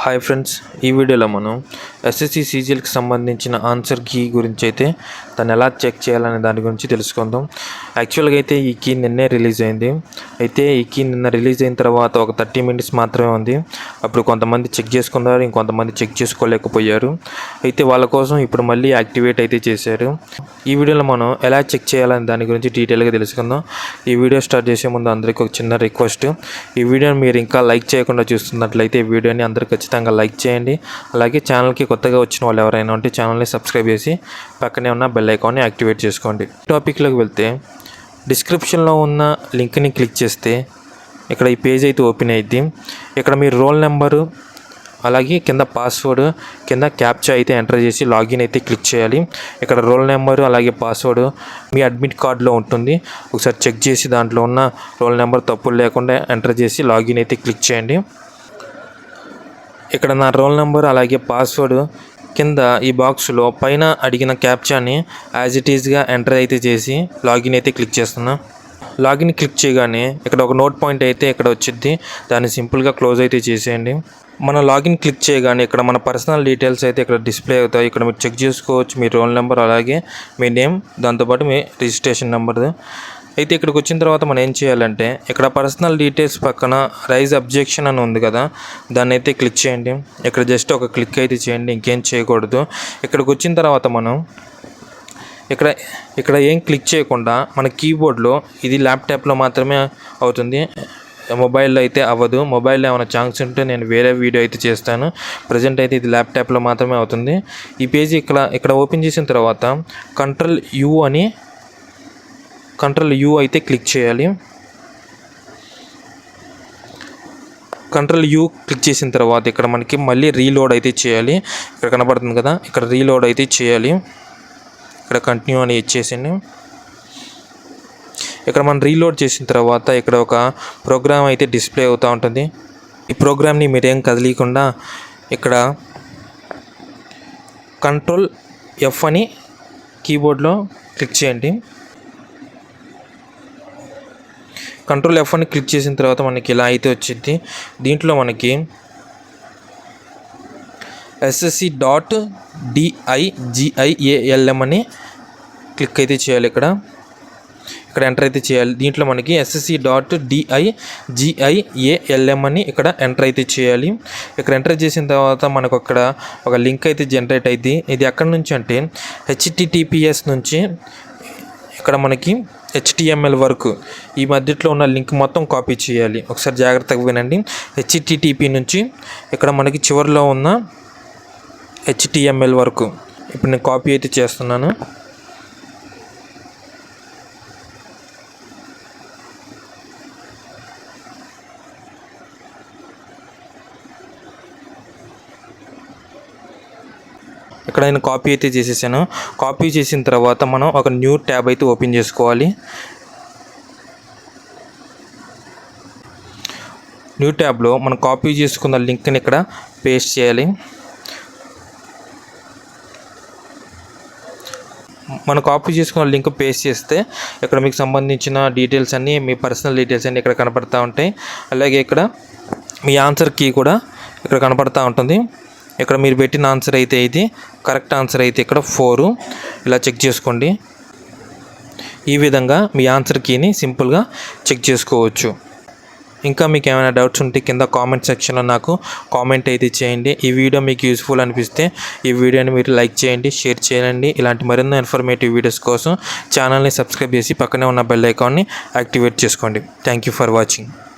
Hi friends ఈ వీడియోలో మనం ఎస్ఎస్సి సీజీఎల్కి సంబంధించిన ఆన్సర్ కీ గురించి అయితే దాన్ని ఎలా చెక్ చేయాలనే దాని గురించి తెలుసుకుందాం. యాక్చువల్గా అయితే ఈ కీ నిన్నే రిలీజ్ అయింది. అయితే ఈ కీ నిన్న రిలీజ్ అయిన తర్వాత ఒక థర్టీ మినిట్స్ మాత్రమే ఉంది. అప్పుడు కొంతమంది చెక్ చేసుకున్నారు ఇంకొంతమంది చెక్ చేసుకోలేకపోయారు. అయితే వాళ్ళ కోసం ఇప్పుడు మళ్ళీ యాక్టివేట్ అయితే చేశారు. ఈ వీడియోలో మనం ఎలా చెక్ చేయాలని దాని గురించి డీటెయిల్గా తెలుసుకుందాం. ఈ వీడియో స్టార్ట్ చేసే ముందు అందరికీ ఒక చిన్న రిక్వెస్ట్ ఈ వీడియోని మీరు ఇంకా లైక్ చేయకుండా చూస్తున్నట్లయితే ఈ వీడియోని అందరూ ఖచ్చితంగా లైక్ చేయండి. అలాగే ఛానల్కి కొత్తగా వచ్చిన వాళ్ళు ఎవరైనా ఉంటే ఛానల్ని సబ్స్క్రైబ్ చేసి పక్కనే ఉన్న బెల్ ఐకాన్ని యాక్టివేట్ చేసుకోండి. టాపిక్లోకి వెళ్తే డిస్క్రిప్షన్లో ఉన్న లింక్ని క్లిక్ చేస్తే ఇక్కడ ఈ పేజ్ అయితే ఓపెన్ అయ్యిద్ది. ఇక్కడ మీ రోల్ నెంబరు అలాగే కింద పాస్వర్డ్ కింద క్యాప్చా అయితే ఎంటర్ చేసి లాగిన్ అయితే క్లిక్ చేయాలి. ఇక్కడ రోల్ నెంబర్ అలాగే పాస్వర్డ్ మీ అడ్మిట్ కార్డులో ఉంటుంది. ఒకసారి చెక్ చేసి దాంట్లో ఉన్న రోల్ నెంబర్ తప్పులు లేకుండా ఎంటర్ చేసి లాగిన్ అయితే క్లిక్ చేయండి. ఇక్కడ నా రోల్ నెంబర్ అలాగే పాస్వర్డ్ కింద ఈ బాక్స్లో పైన అడిగిన క్యాప్చాని యాజ్ ఇట్ ఈస్గా ఎంటర్ అయితే చేసి లాగిన్ అయితే క్లిక్ చేస్తున్నాను లాగిన్ క్లిక్ చేయగానే ఇక్కడ ఒక నోట్ పాయింట్ అయితే ఇక్కడ వచ్చింది దాన్ని సింపుల్గా క్లోజ్ అయితే చేసేయండి. మన లాగిన్ క్లిక్ చేయగానే ఇక్కడ మన పర్సనల్ డీటెయిల్స్ అయితే ఇక్కడ డిస్ప్లే అవుతాయి. ఇక్కడ మీరు చెక్ చేసుకోవచ్చు మీ రోల్ నెంబర్ అలాగే మీ నేమ్ దాంతోపాటు మీ రిజిస్ట్రేషన్ నెంబర్ అయితే ఇక్కడికి వచ్చిన తర్వాత మనం ఏం చేయాలంటే ఇక్కడ పర్సనల్ డీటెయిల్స్ పక్కన రైజ్ అబ్జెక్షన్ అని ఉంది కదా దాన్ని అయితే క్లిక్ చేయండి. ఇక్కడ జస్ట్ ఒక క్లిక్ అయితే చేయండి. ఇంకేం చేయకూడదు. ఇక్కడికి వచ్చిన తర్వాత మనం ఇక్కడ ఇక్కడ ఏం క్లిక్ చేయకుండా మన కీబోర్డ్లో ఇది ల్యాప్టాప్లో మాత్రమే అవుతుంది. మొబైల్లో అయితే అవ్వదు. మొబైల్లో ఏమైనా ఛాన్స్ ఉంటే నేను వేరే వీడియో అయితే చేస్తాను. ప్రజెంట్ అయితే ఇది ల్యాప్టాప్లో మాత్రమే అవుతుంది. ఈ పేజీ ఇక్కడ ఇక్కడ ఓపెన్ చేసిన తర్వాత కంట్రోల్ యూ అని కంట్రోల్ యూ అయితే క్లిక్ చేయాలి. కంట్రోల్ యూ క్లిక్ చేసిన తర్వాత ఇక్కడ మనకి మళ్ళీ రీలోడ్ అయితే చేయాలి. ఇక్కడ కనబడుతుంది కదా? ఇక్కడ రీలోడ్ అయితే చేయాలి. ఇక్కడ కంటిన్యూ అని ఇచ్చేసింది. ఇక్కడ మనం రీలోడ్ చేసిన తర్వాత ఇక్కడ ఒక ప్రోగ్రామ్ అయితే డిస్ప్లే అవుతూ ఉంటుంది. ఈ ప్రోగ్రామ్ని మీరేం కదిలీకుండా ఇక్కడ కంట్రోల్ ఎఫ్ అని కీబోర్డ్లో క్లిక్ చేయండి. కంట్రోల్ ఎఫ్ అని క్లిక్ చేసిన తర్వాత మనకి ఇలా అయితే వచ్చింది. దీంట్లో మనకి ఎస్ఎస్సి డాట్ డిఐజిఐఏఎల్ఎం అని క్లిక్ అయితే చేయాలి ఇక్కడ. ఇక్కడ ఎంటర్ అయితే చేయాలి. దీంట్లో మనకి ఎస్ఎస్సి డాట్ డిఐ జిఐఏఎల్ఎం అని ఇక్కడ ఎంటర్ అయితే చేయాలి. ఇక్కడ ఎంటర్ చేసిన తర్వాత మనకు అక్కడ ఒక లింక్ అయితే జనరేట్ అయింది ఇది ఎక్కడి నుంచి అంటే హెచ్టిటిపిఎస్ నుంచి ఇక్కడ మనకి హెచ్టిఎంఎల్ వరకు ఈ మధ్యలో ఉన్న లింక్ మొత్తం కాపీ చేయాలి. ఒకసారి జాగ్రత్తగా వినండి. హెచ్టిటిపి నుంచి ఇక్కడ మనకి చివరిలో ఉన్న హెచ్టిఎంఎల్ వరకు. ఇప్పుడు నేను కాపీ అయితే చేస్తున్నాను. ఇక్కడ నేను కాపీ అయితే చేసేసాను. కాపీ చేసిన తర్వాత మనం ఒక న్యూ ట్యాబ్ అయితే ఓపెన్ చేసుకోవాలి. న్యూ ట్యాబ్లో మనం కాపీ చేసుకున్న లింక్ని ఇక్కడ పేస్ట్ చేయాలి. మనం కాపీ చేసుకున్న లింక్ పేస్ట్ చేస్తే ఇక్కడ మీకు సంబంధించిన డీటెయిల్స్ అన్నీ మీ పర్సనల్ డీటెయిల్స్ అన్నీ ఇక్కడ కనపడతా ఉంటాయి. అలాగే ఇక్కడ మీ ఆన్సర్ కీ కూడా ఇక్కడ కనపడతా ఉంటుంది. ఇక్కడ మీరు పెట్టిన ఆన్సర్ అయితే ఇది కరెక్ట్ ఆన్సర్ అయితే ఇక్కడ ఫోరు ఇలా చెక్ చేసుకోండి. ఈ విధంగా మీ ఆన్సర్ కీని సింపుల్గా చెక్ చేసుకోవచ్చు. ఇంకా మీకు ఏమైనా డౌట్స్ ఉంటే కింద కామెంట్ సెక్షన్లో నాకు కామెంట్ అయితే చేయండి. ఈ వీడియో మీకు యూస్ఫుల్ అనిపిస్తే ఈ వీడియోని మీరు లైక్ చేయండి షేర్ చేయండి. ఇలాంటి మరిన్ని ఇన్ఫర్మేటివ్ వీడియోస్ కోసం ఛానల్ని సబ్స్క్రైబ్ చేసి పక్కనే ఉన్న బెల్ ఐకాన్ని యాక్టివేట్ చేసుకోండి. Thank you for watching